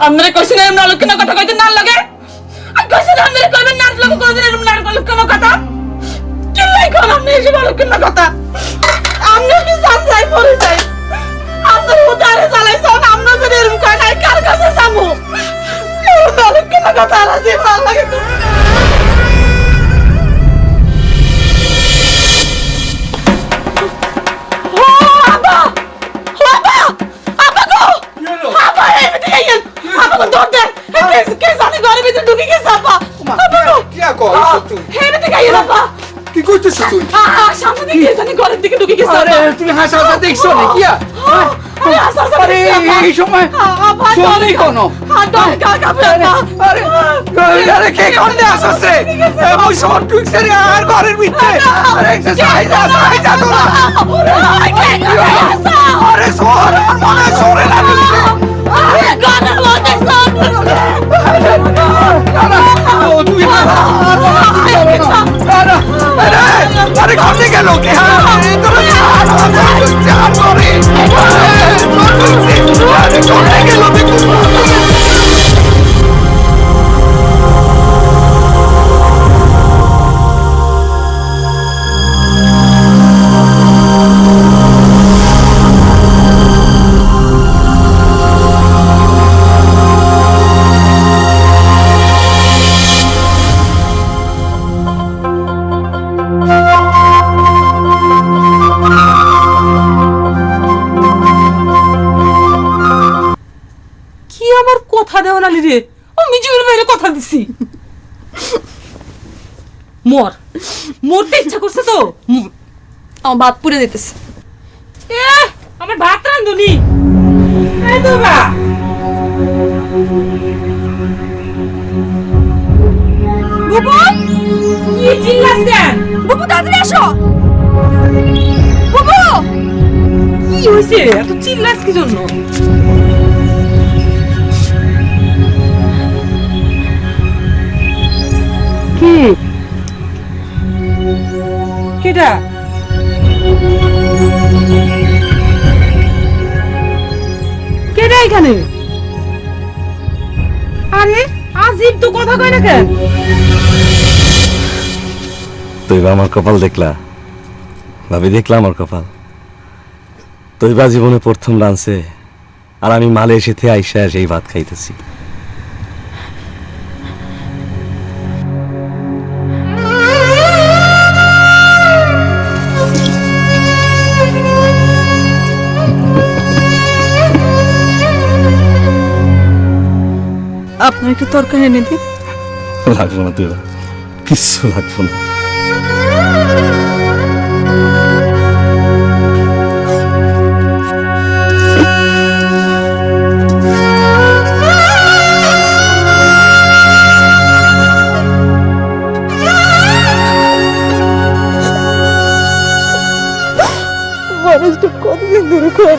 আপনারা কইছেন এরম না লক্ষণ কথা কইতে না লাগে? আর কইছেন আপনারা কইবেন না লোক কোনদিন এরম না লক্ষণ কথা? কি লাই কোন আপনি এসে লক্ষণ কথা? আমরা কি সাথ যাই পড়ে যাই। আমরা উদারে চালাইছন আমরা যদি এরকম কয় নাই, কার কাছে যাব? এরম না কথা? আর আছে ভালো লাগে কি আর আহ, তুই? এদিকে আইয়েন আবা কি করছিস তুই সামনে দিকে জানি ঘরের দিকে ঢুকে গেছে আরে তুমি হাসা হাসা দেখছ নাকি আর? আরে আরে। এই সময় ডরে। কেন? আরে আরে কে কোনে আসছে এমন শর্ট টুইক্স এর আর ঘরের ভিতরে আরে এক্সারসাইজ আসাই যা তোরা আরে? আরে সোর মনে সরে কথা দেওয়া নালি রে আমি জীবন বাইরে কথা দিছি। মর। মরতে ইচ্ছা করছে তো? মর। আমার ভাত পুড়ে দিতেছে এ আমার ভাত রান্ধুনি। এই তো বা। বুবু কি বুবু তাড়াতাড়ি আসো। বুবু কি হয়েছে এত চিল্লাস কি জন্য? কেডা কেডা এখানে? আরে, আজিব তো কথা কয় না কেন তুই আমার কপাল দেখলা। ভাবি, দেখলা আমার কপাল। তুই বা জীবনে প্রথম ডান্সে আর আমি মালে এসেতে আইসা সেই ভাত খাইতেছি। আপনার একটু তরকারি এনে দিন লাগবো না তুই। কিচ্ছু লাগবো না। মানুষটা কতদিন ধরে খাওয়া